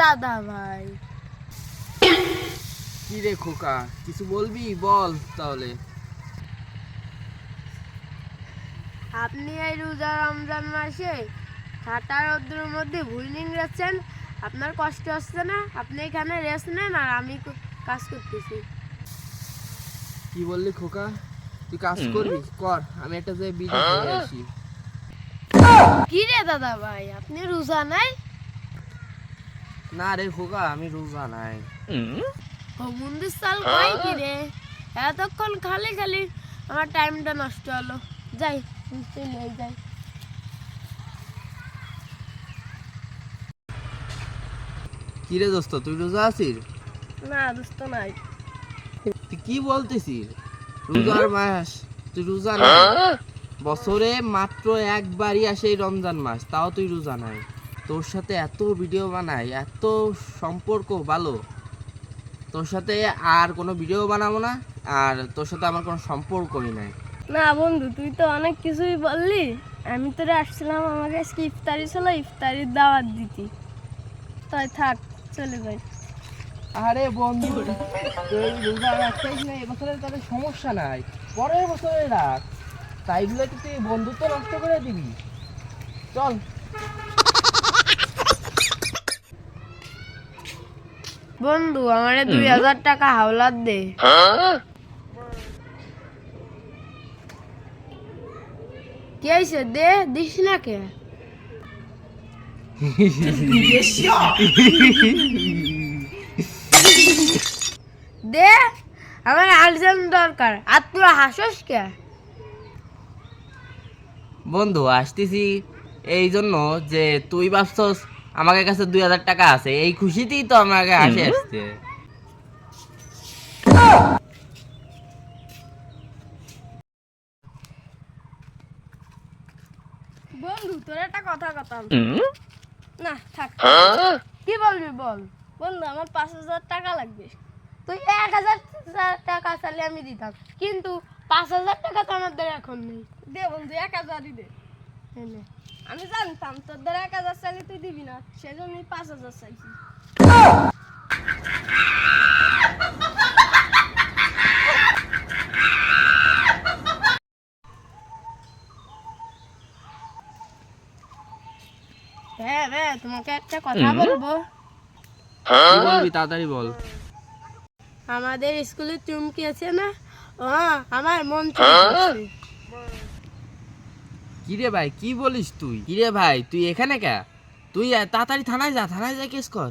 দাদা ভাই। কি রে খোকা কিছু বলবি? বল তাহলে। আপনি এই রোজা রমজান মাসে ঠাটা রোদ্রের মধ্যে ভুল নিংড়াচ্ছেন আপনার কষ্ট হচ্ছে না? আপনি এখানে রেস্ট নেন আর আমি কাজ করতেছি। কি বললি খোকা? তুই কাজ করবি? কর আমি একটা যে বিড়ি খেয়ে আসি কি রে দাদা ভাই আপনি রোজা নাই? না রে খোকা আমি রোজা নাই। ও মন্দির সাল কয় কি রে? এতক্ষণ খালি খালি আমার টাইমটা নষ্ট হলো। যাই চলে যাই। কি রে দোস্ত তুই রোজা আছিস? না দোস্ত নাই। তুই কি বলতেছিস? রোজার মাস তুই রোজা নাই। বছরে মাত্র একবারই আসে এই রমজান মাস তাও তুই রোজা নাই। তোর সাথে এত ভিডিও বানাই এত সম্পর্ক ভালো। তোর সাথে আর কোনো ভিডিও বানাবো না আর তোর সাথে আমার কোনো সম্পর্কই নাই। না বন্ধু তুই তো অনেক কিছুই বললি। আমি তোরে আসছিলাম আমাকে আজকে ইফতারি ছিল ইফতারির দাওয়াত দিতি। তাই থাক চলে যাই। আরে বন্ধু তুই রোজা রাখছিস না এবছরে তাদের সমস্যা নাই। পরের বছরে রাখ তাই বলে কি তুই বন্ধুত্ব নষ্ট করে দিবি। চল। বন্ধু আমারে দুই হাজার টাকা হাওলাত দে। কি হয়েছে দে দিস না কে? দে আমার আর্জেন্ট দরকার। আর তুই হাসস কে? বন্ধু আসতেছি এই জন্য যে তুই ভাবছস আমাকে কাছে দুই হাজার টাকা আছে। এই খুশিতেই তো আমাকে আসে আসছে বন্ধু তোর একটা কথা কথা না থাক। কি বলবি বল? বন্ধু আমার পাঁচ হাজার টাকা লাগবে। তুই এক হাজার টাকা চাইলে আমি দিতাম। কিন্তু পাঁচ হাজার টাকা তো আমার দ্বারা এখন নেই। দে বন্ধু এক হাজারই দে। আমি জানতাম তোর দ্বারা এক হাজার চাইলে তুই দিবি না সেই জন্যই পাঁচ হাজার চাইছি। হ্যাঁ হ্যাঁ তোমাকে একটা কথা বলব? বলবি তাড়াতাড়ি বল। আমাদের স্কুলে চুমকি আছে না? ও আমার মন চুমকি কিরে ভাই, কি বলিস তুই? কিরে ভাই, তুই এখানে কে? তুই তাড়াতাড়ি থানায় যা থানায় যা, কেস কর।